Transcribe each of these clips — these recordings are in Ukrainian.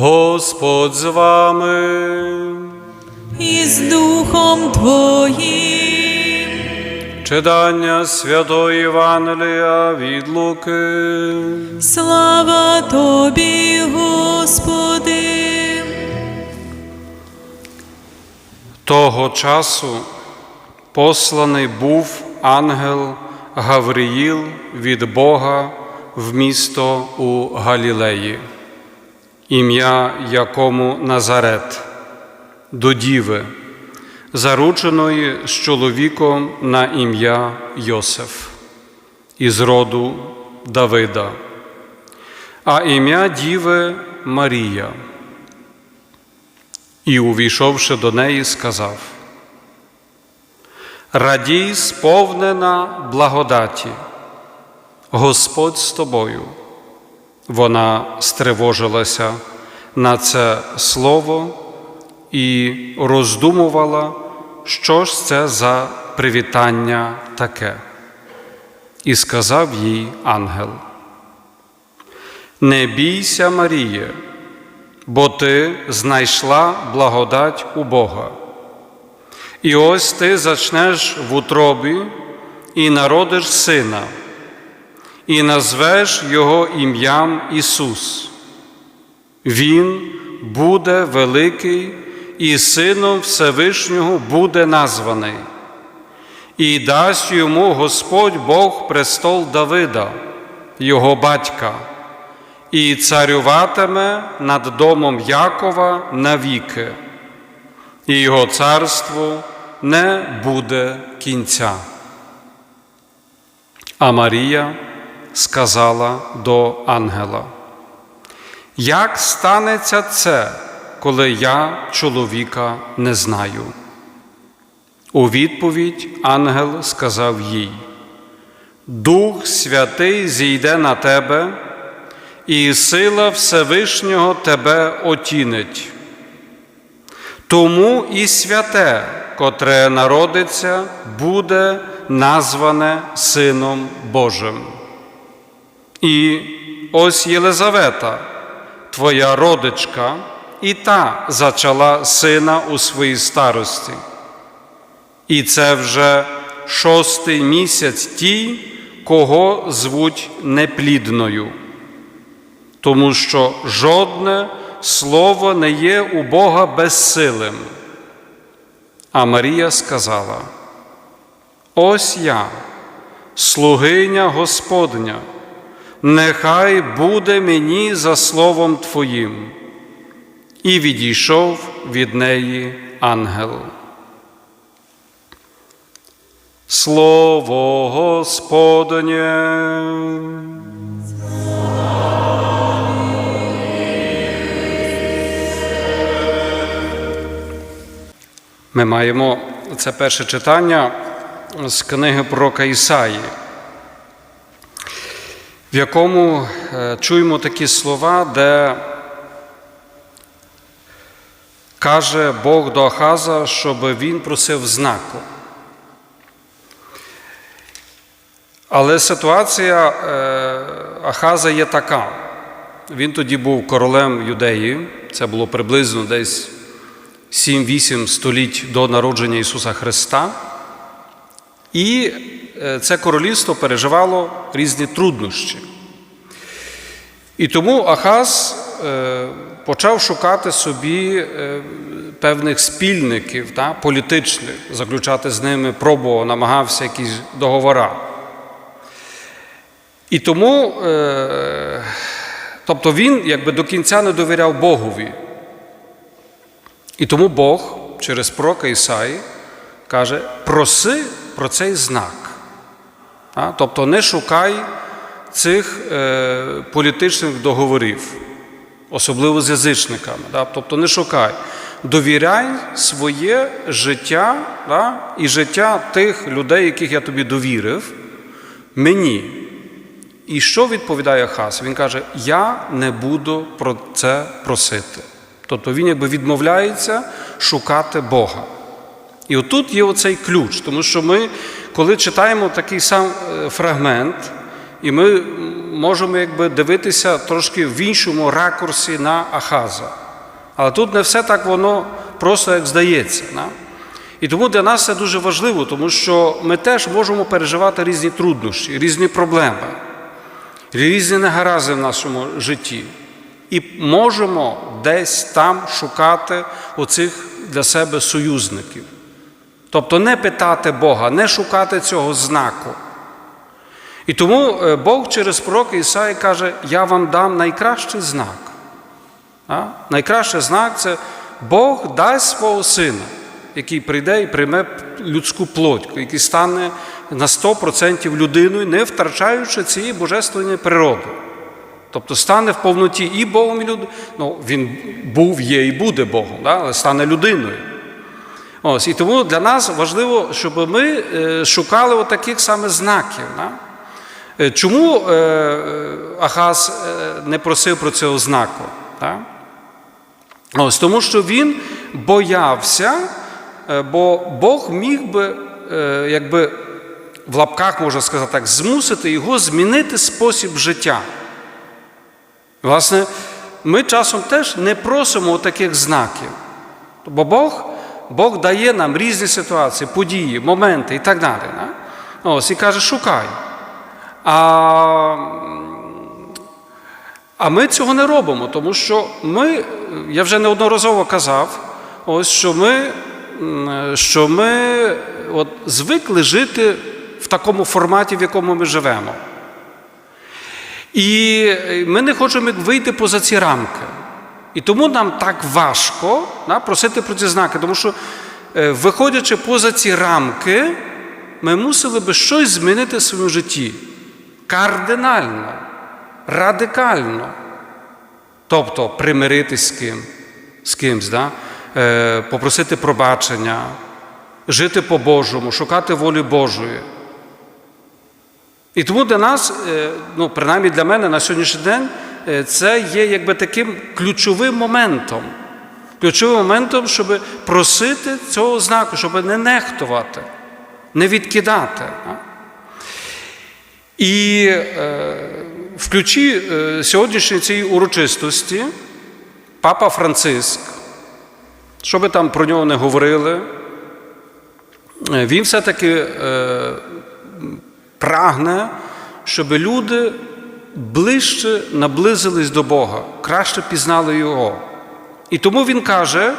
Господь з вами. і з Духом Твоїм. Читання Святої Євангелія від Луки. Слава Тобі, Господи. Того часу посланий був ангел Гавриїл від Бога в місто у Галілеї, ім'я якому Назарет, до діви, зарученої з чоловіком на ім'я Йосиф, із роду Давида, а ім'я діви Марія. І, увійшовши до неї, сказав: Радій, сповнена благодаті, Господь з тобою. Вона стривожилася на це слово і роздумувала, що ж це за привітання таке. І сказав їй ангел: Не бійся, Маріє, бо ти знайшла благодать у Бога. І ось ти зачнеш в утробі і народиш сина, і назвеш його ім'ям Ісус. Він буде великий, і сином Всевишнього буде названий, і дасть йому Господь Бог престол Давида, його батька і царюватиме над домом Якова навіки, і його царству не буде кінця. А Марія сказала до ангела: Як станеться це, коли я чоловіка не знаю? У відповідь ангел сказав їй: Дух Святий зійде на тебе і сила Всевишнього тебе отінить. Тому і святе, котре народиться, буде назване Сином Божим. І ось Єлизавета, твоя родичка, і та зачала сина у своїй старості. І це вже шостий місяць тій, кого звуть неплідною тому що жодне слово не є у Бога безсилим. А Марія сказала: Ось я, слугиня Господня, нехай буде мені за словом Твоїм. І відійшов від неї ангел. Слово Господнє. Ми маємо це перше читання з книги пророка Ісаї, в якому е, чуємо такі слова, де каже Бог до Ахаза, щоб він просив знаку. Але ситуація е, Ахаза є така. Він тоді був королем Юдеї, це було приблизно десь 7-8 століть до народження Ісуса Христа. І е, це королівство переживало різні труднощі. І тому Ахаз е, почав шукати собі е, певних спільників та, політичних, заключати з ними, пробував, намагався якісь договори. І тому, тобто він якби до кінця не довіряв Богові. І тому Бог через пророка Ісаї каже: проси про цей знак. Тобто не шукай цих е, політичних договорів, особливо з язичниками. Тобто не шукай. Довіряй своє життя і життя тих людей, яких я тобі довірив, мені. І що відповідає Хас? Він каже: Я не буду про це просити. Тобто він якби відмовляється шукати Бога. І отут є оцей ключ, тому що ми, коли читаємо такий сам фрагмент, і ми можемо якби дивитися трошки в іншому ракурсі на Ахаза. Але тут не все так воно просто як здається. Да? І тому для нас це дуже важливо, тому що ми теж можемо переживати різні труднощі, різні проблеми, різні негаразди в нашому житті. І можемо десь там шукати оцих для себе союзників. Тобто не питати Бога, не шукати цього знаку. І тому е, Бог через пророка Ісаї каже: Я вам дам найкращий знак. А? Найкращий знак це Бог дасть свого сина, який прийде і прийме людську плоть, який стане на 100% людиною, не втрачаючи цієї божественної природи. Тобто стане в повноті і Богом, і людиною. Ну, він був, є і буде Богом, да? але стане людиною. Ось, і тому для нас важливо, щоб ми е, шукали от таких саме знаків. Да? Е, Чому е, Ахаз е, не просив про цього знаку? Да? Ось, тому що він боявся, бо Бог міг би, якби в лапках можна сказати так, змусити його змінити спосіб життя. Власне, ми часом теж не просимо таких знаків. Бо Бог, Бог дає нам різні ситуації, події, моменти і так далі. Да? Ось, і каже, шукай. А, а ми цього не робимо, тому що ми, я вже неодноразово казав, ось що ми, що ми от, звикли жити в такому форматі, в якому ми живемо. І ми не хочемо вийти поза ці рамки. І тому нам так важко да, просити про ці знаки, тому що, е, виходячи поза ці рамки, ми мусили би щось змінити в своєму житті. Кардинально, радикально. Тобто примиритись з ким, з кимсь, да? е, попросити пробачення, жити по-божому, шукати волі Божої. І тому для нас, е, ну, принаймні для мене на сьогоднішній день, е, це є якби таким ключовим моментом. Ключовим моментом, щоб просити цього знаку, щоб не нехтувати, не відкидати. а. І е, в ключі е, сьогоднішньої цієї урочистості папа Франциск, що би там про нього не говорили, е, він все-таки прагне, щоб люди ближче наблизились до Бога, краще пізнали Його. І тому він каже,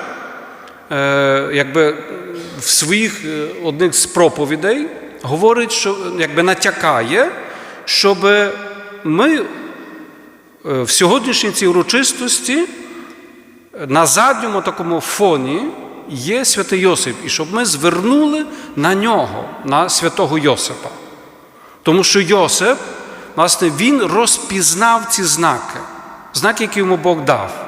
якби в своїх одних з проповідей, говорить, що якби натякає, щоб ми е, в сьогоднішній цій урочистості на задньому такому фоні є святий Йосип, і щоб ми звернули на нього, на святого Йосипа. Тому що Йосип, власне, він розпізнав ці знаки, знаки, які йому Бог дав.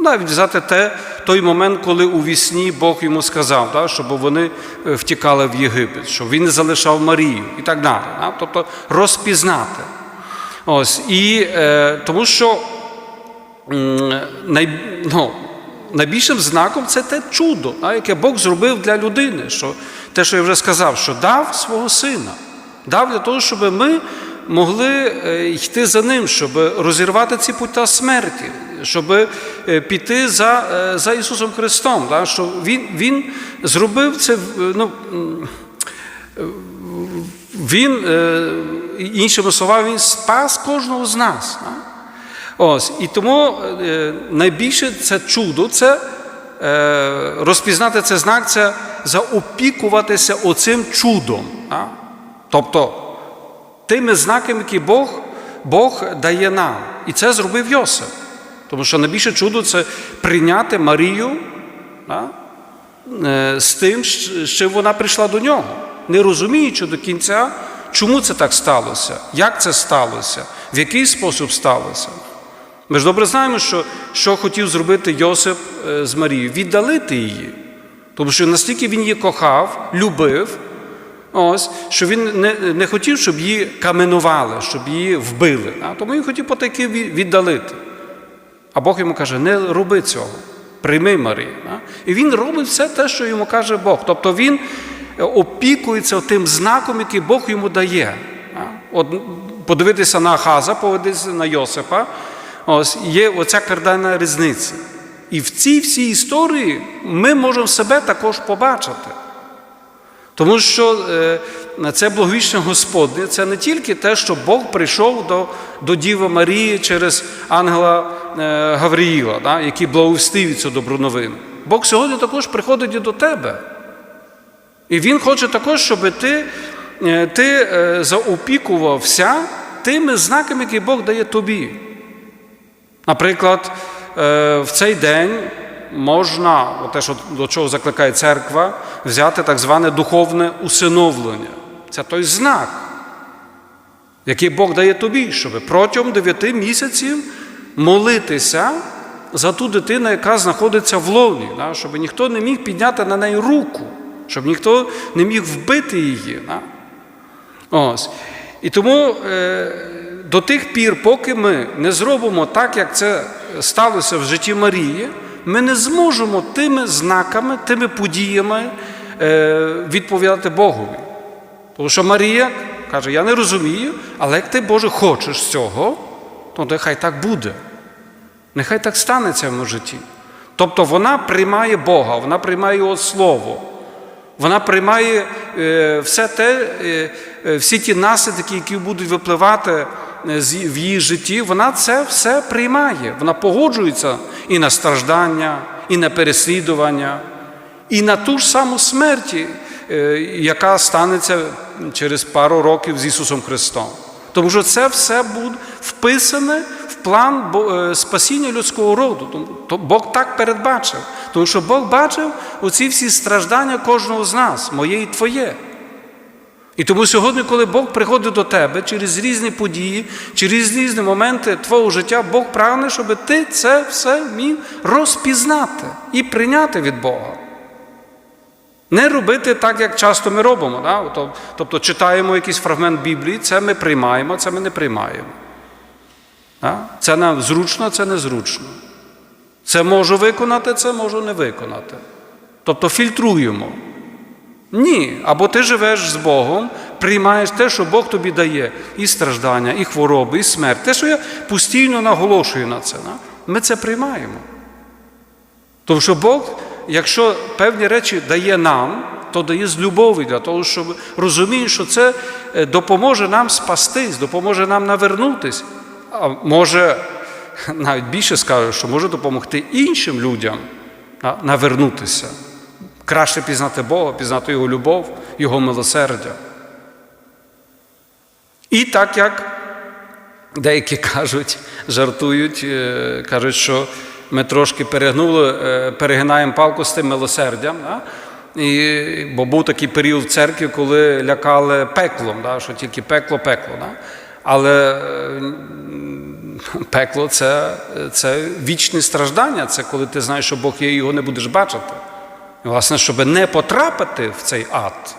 Навіть взяти те, той момент, коли у вісні Бог йому сказав, да, щоб вони е, втікали в Єгипет, щоб він залишав Марію і так далі. Да? Тобто розпізнати. Ось, і е, тому що най, ну, найбільшим знаком це те чудо, да, яке Бог зробив для людини. Що, те, що я вже сказав, що дав свого сина, дав для того, щоб ми могли е, йти за ним, щоб розірвати ці пута смерті, щоб е, піти за, е, за Ісусом Христом. Да, що Він, він зробив це. в- Ну, він, е, іншими словами, він спас кожного з нас. Ось, і тому е, найбільше це чудо, це е, розпізнати цей знак, це заопікуватися оцим чудом. Тобто тими знаками, які Бог, Бог дає нам. І це зробив Йосип. Тому що найбільше чудо це прийняти Марію да? е, з тим, з чим вона прийшла до нього, не розуміючи до кінця, чому це так сталося, як це сталося, в який спосіб сталося. Ми ж добре знаємо, що, що хотів зробити Йосип е, з Марією віддалити її. Тому що настільки він її кохав, любив, ось, що він не, не хотів, щоб її каменували, щоб її вбили. А тому він хотів потайки віддалити. А Бог йому каже: не роби цього, прийми Марію. І він робить все те, що йому каже Бог. Тобто він е, опікується тим знаком, який Бог йому дає. От подивитися на Ахаза, подивитися на Йосипа, ось є оця кардинальна різниця. І в цій всій історії ми можемо себе також побачити. Тому що е, це благовіщення Господнє, це не тільки те, що Бог прийшов до, до Діви Марії через ангела Гавріїла, да, який благовістив цю добру новину. Бог сьогодні також приходить і до тебе. І Він хоче також, щоб ти, е, ти е, заопікувався тими знаками, які Бог дає тобі. Наприклад, е, в цей день можна, те, що до чого закликає церква, взяти так зване духовне усиновлення. Це той знак, який Бог дає тобі, щоб протягом 9 місяців молитися за ту дитину, яка знаходиться в лоні, да, щоб ніхто не міг підняти на неї руку, щоб ніхто не міг вбити її. Да. Ось. І тому е, до тих пір, поки ми не зробимо так, як це сталося в житті Марії, ми не зможемо тими знаками, тими подіями е, відповідати Богові. Тому що Марія каже: Я не розумію, але як ти, Боже, хочеш цього, то нехай так буде. Нехай так станеться в моєму житті. Тобто вона приймає Бога, вона приймає Його Слово. Вона приймає е, все те, е, е, всі ті наслідки, які будуть випливати в її житті, вона це все приймає. Вона погоджується і на страждання, і на переслідування, і на ту ж саму смерть, яка станеться через пару років з Ісусом Христом. Тому що це все буде вписане план е, спасіння людського роду. То Бог так передбачив. Тому що Бог бачив оці всі страждання кожного з нас, моє і твоє. І тому сьогодні, коли Бог приходить до тебе через різні події, через різні моменти твого життя, Бог прагне, щоб ти це все міг розпізнати і прийняти від Бога. Не робити так, як часто ми робимо. Да? Тобто- Тобто читаємо якийсь фрагмент Біблії, це ми приймаємо, це ми не приймаємо. Це нам зручно, це незручно. Це можу виконати, це можу не виконати. Тобто фільтруємо. Ні, або ти живеш з Богом, приймаєш те, що Бог тобі дає, і страждання, і хвороби, і смерть. Те, що я постійно наголошую на це. Ми це приймаємо. Тому що Бог, якщо певні речі дає нам, то дає з любові для того, щоб розуміє, що це е, допоможе нам спастись, допоможе нам навернутись. А може, навіть більше скажу, що може допомогти іншим людям навернутися, краще пізнати Бога, пізнати Його любов, Його милосердя. І так як деякі кажуть, жартують, е, кажуть, що ми трошки перегнули, е, перегинаємо палку з тим милосердям. І, бо був такий період в церкві, коли лякали пеклом, да? що тільки пекло, пекло. Да? Але е, пекло це, це вічне страждання, це коли ти знаєш, що Бог є його не будеш бачити. І, власне, щоб не потрапити в цей ад,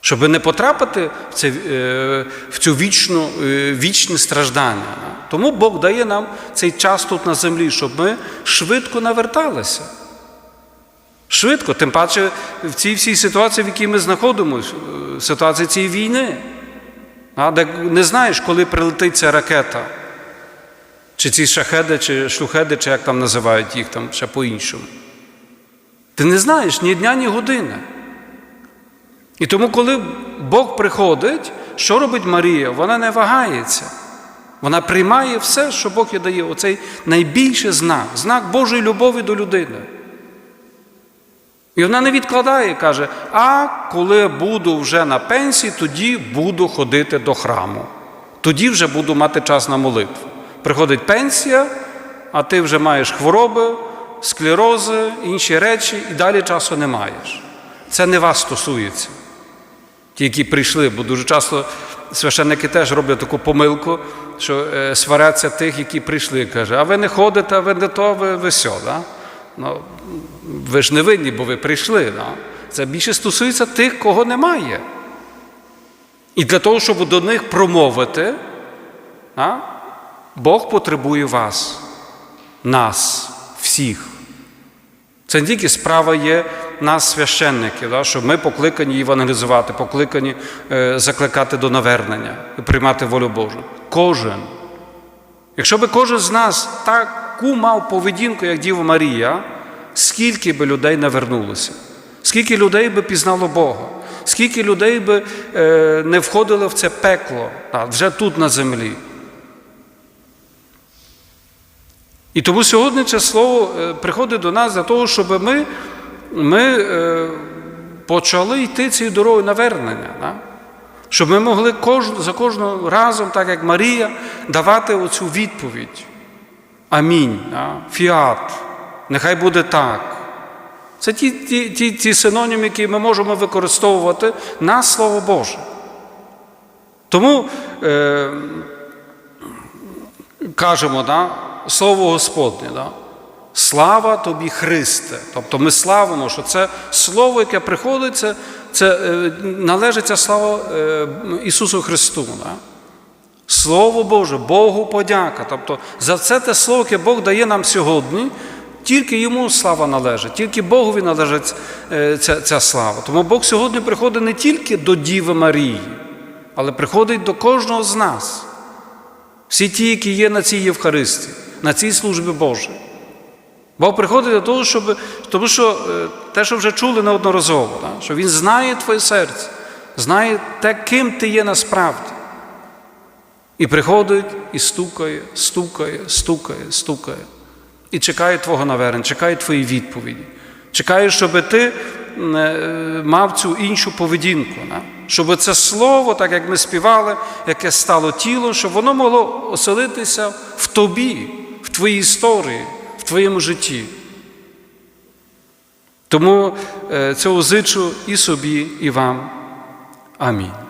щоб не потрапити в, це, е, в цю вічну, е, вічне страждання. Тому Бог дає нам цей час тут на землі, щоб ми швидко наверталися. Швидко, тим паче в цій всій ситуації, в якій ми знаходимося, е, ситуації цієї війни, не знаєш, коли прилетить ця ракета, чи ці шахеди, чи шлюхеди, чи як там називають їх там ще по-іншому. Ти не знаєш ні дня, ні години. І тому, коли Бог приходить, що робить Марія? Вона не вагається. Вона приймає все, що Бог їй дає, оцей найбільший знак, знак Божої любові до людини. І вона не відкладає, каже, а коли буду вже на пенсії, тоді буду ходити до храму. Тоді вже буду мати час на молитву. Приходить пенсія, а ти вже маєш хвороби, склерози, інші речі, і далі часу не маєш. Це не вас стосується. Ті, які прийшли, бо дуже часто священники теж роблять таку помилку, що е, сваряться тих, які прийшли. Каже, а ви не ходите, а ви не то, ви, ви сьо. Да? Ну, ви ж не винні, бо ви прийшли. Да? Це більше стосується тих, кого немає. І для того, щоб до них промовити, а, Бог потребує вас, нас, всіх. Це не тільки справа є нас, священників, да, що ми покликані євангелізувати, покликані е, закликати до навернення і приймати волю Божу. Кожен. Якщо би кожен з нас таку мав поведінку, як Діва Марія, скільки би людей навернулося, скільки людей би пізнало Бога, скільки людей би е, не входило в це пекло а, вже тут на землі. І тому сьогодні це слово е, приходить до нас для того, щоб ми, ми е, почали йти цією дорогою навернення. Да? Щоб ми могли кож, за кожного разом, так як Марія, давати оцю відповідь. Амінь. Да? Фіат. Нехай буде так. Це ті, ті, ті, ті синоніми, які ми можемо використовувати на Слово Боже. Тому е, кажемо, да, Слово Господнє. Да? Слава тобі, Христе. Тобто ми славимо, що це слово, яке приходить, це, це е, належить ця слава е, Ісусу Христу. Да? Слово Боже, Богу подяка. Тобто за це те слово, яке Бог дає нам сьогодні, тільки йому слава належить, тільки Богові належить е, ця, ця слава. Тому Бог сьогодні приходить не тільки до Діви Марії, але приходить до кожного з нас. Всі ті, які є на цій Євхаристії, на цій службі Божій. Бог приходить до того, щоб, тому що е, те, що вже чули неодноразово, да? що Він знає твоє серце, знає те, ким ти є насправді. І приходить і стукає, стукає, стукає, стукає. І чекає Твого навернення, чекає Твої відповіді. Чекає, щоб ти е, мав цю іншу поведінку. Щоб це слово, так як ми співали, яке стало тілом, щоб воно могло оселитися в тобі, в твоїй історії, в твоєму житті. Тому е, цього зичу і собі, і вам. Амінь.